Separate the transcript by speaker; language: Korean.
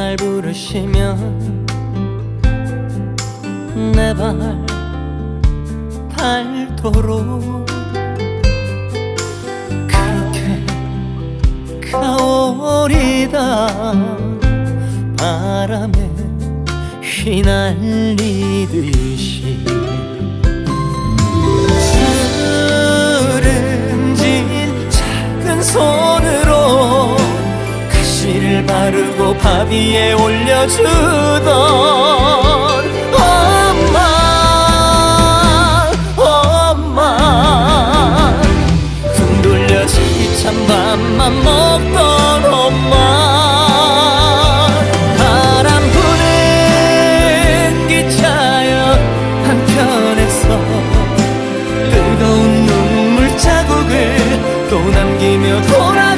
Speaker 1: 날 부르시면 내 발 닳도록 그렇게 가오리다. 바람에 휘날리듯이 주름진 작은 손으로 씨를 바르고 밥 위에 올려주던 엄마 엄마. 둥 돌려 지기찬 밥만 먹던 엄마. 바람 부는 기차여 한편에서 뜨거운 눈물 자국을 또 남기며 돌아